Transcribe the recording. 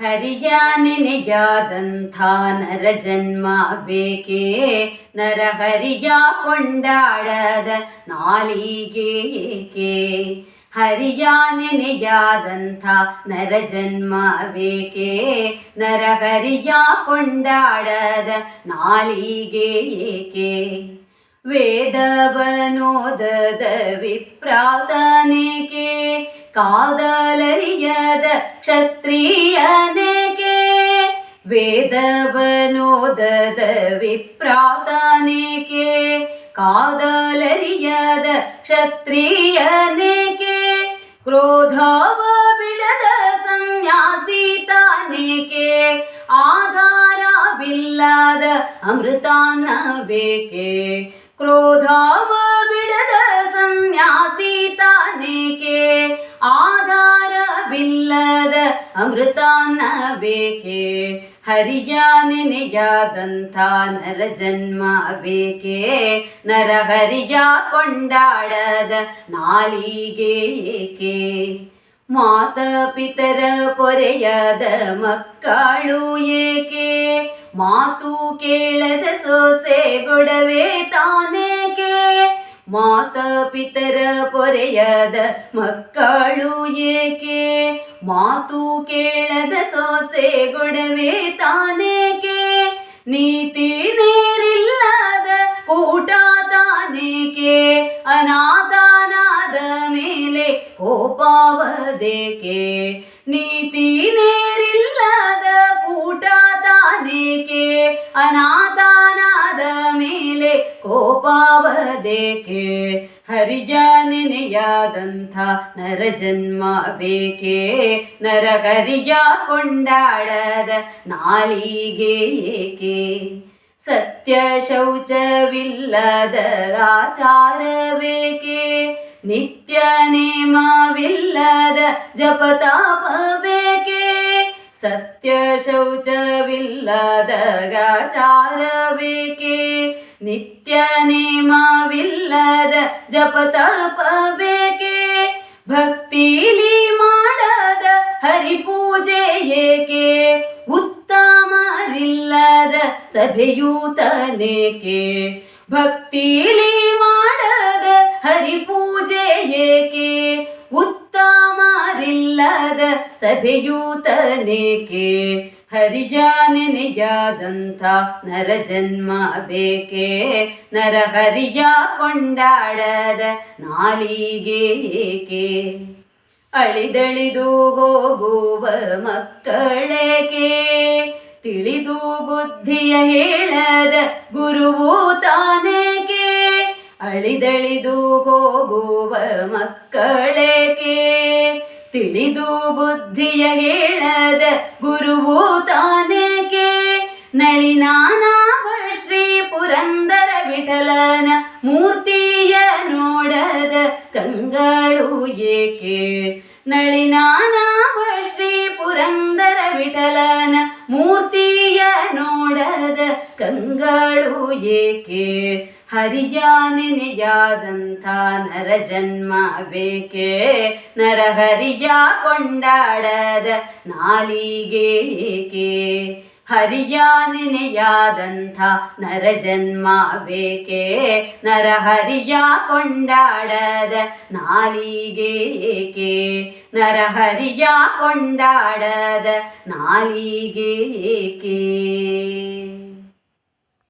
हरियानि यन्था नर जन्म बके नर हरिया पण्डाडद नलीगे ेके हरियान नर जन्म वेके नर हरिया पण्डाडद नलीगे ेके ನಾಲಿಗೆ ಏಕೆ ವೇದವನೋದದ ವಿಪ್ರಾತನೇಕೆ ಕಾದಲರಿಯದ ಕ್ಷತ್ರಿಯನೇಕೆ ವೇದವನೋದದ ವಿಪ್ರಾತನೇಕೆ ಕಾದಲರಿಯದ ಕ್ಷತ್ರಿಯನೇಕೆ ಕ್ರೋಧವ ಬಿಡದ ಸನ್ಯಾಸಿ ತಾನೇಕೆ ಆಧಾರವಿಲ್ಲದ ಅಮೃತಾನ್ನ ಬೇಕೆ ಕ್ರೋಧವ ಬೇಕೆ ಹರಿಯ ನೆನೆಯಾದಂಥ ನರ ಜನ್ಮ ಬೇಕೆ? ನರ ಹರಿಯ ಕೊಂಡಾಡದ ನಾಲಿಗೆ ಏಕೆ? ಮಾತ ಪಿತರ ಪೊರೆಯದ ಮಕ್ಕಳು ಏಕೆ? ಮಾತು ಕೇಳದ ಸೋಸೆ ಗೊಡವೆ ತಾನೇಕೆ? ಮಾತ ಪಿತರ ಪೊರೆಯದ ಮಕ್ಕಳು ಏಕೆ? ಮಾತು ಕೇಳದ ಸೊಸೆ ಗೊಡವೆ ತಾನೇಕೆ? ನೀತಿ ನೀರಿಲ್ಲದ ಊಟ ತಾನೇಕೆ? ಅನಾಥನಾದ ಮೇಲೆ ಕೋಪಾವದೇಕೆ? ನೀತಿ ನೀರಿಲ್ಲದ ಊಟ ತಾನೇಕೆ? ಅನಾಥನಾದ ಮೇಲೆ ಕೋಪವದೇಕೆ? ಹರಿಯ ನರ ಜನ್ಮ ಬೇಕೇ? ನರ ಹರಿಜ ಕೊಂಡಾಡದ ನಾಲಿಗೆ ಏಕೆ? ಸತ್ಯ ಶೌಚವಿಲ್ಲದ ಆಚಾರ ಬೇಕೆ? ನಿತ್ಯ ನೇಮವಿಲ್ಲದ ಜಪತಾಪ ಬೇಕೆ? ಸತ್ಯ ಶೌಚವಿಲ್ಲದ ಆಚಾರ ಬೇಕೆ? ನಿತ್ಯ ನೇಮವಿಲ್ಲದ ಜಪತಾಪ ಬೇಕೆ ಭಕ್ತಿಲಿ ಮಾಡದ ಹರಿಪೂಜೆ ಏಕೆ? ಉತ್ತಮರಿಲ್ಲದ ಸಭೆಯೂತನೇಕೆ ಭಕ್ತಿಲಿ ಮಾಡದ ಹರಿಪೂಜೆ ಏಕೆ? ಉತ್ತಮರಿಲ್ಲದ ಸಭೆಯೂತನೇಕೆ ಹರಿಯ ನಿಜಾದಂಥ ನರ ಜನ್ಮ ಬೇಕೆ? ನರ ಹರಿಯ ಕೊಂಡಾಡದ ನಾಲಿಗೆ ಏಕೆ? ಅಳಿದಳಿದು ಹೋಗುವ ಮಕ್ಕಳೇಕೆ? ತಿಳಿದು ಬುದ್ಧಿಯ ಹೇಳದ ಗುರುವು ತಾನೇಕೆ? ಅಳಿದಳಿದು ಹೋಗುವ ಮಕ್ಕಳೇಕೆ? ತಿಳಿದು ಬುದ್ಧಿಯ ಹೇಳದ ಗುರುವು ತಾನೇಕೆ ನಳಿನಾನಾವ ಶ್ರೀ ಪುರಂದರ ವಿಠಲನ ಮೂರ್ತಿಯ ನೋಡದ ಕಂಗಳು ಏಕೆ. ನಳಿನಾನಾವ ಶ್ರೀ ಪುರಂದರ ವಿಠಲನ ಮೂರ್ತಿಯ ನೋಡದ ಕಂಗಳು ಏಕೆ? ಹರಿಯ ನೆನೆಯಾದಂಥ ನರ ಜನ್ಮ ಬೇಕೆ? ನರಹರಿಯ ಕೊಂಡಾಡದ ನಾಲಿಗೆ ಏಕೆ? ಹರಿಯ ನೆನೆಯಾದಂಥ ನರ ಜನ್ಮ ಬೇಕೆ? ನರಹರಿಯ ಕೊಂಡಾಡದ ನಾಲಿಗೆ ಏಕೆ? ನರಹರಿಯ ಕೊಂಡಾಡದ ನಾಲಿಗೆ ಏಕೆ?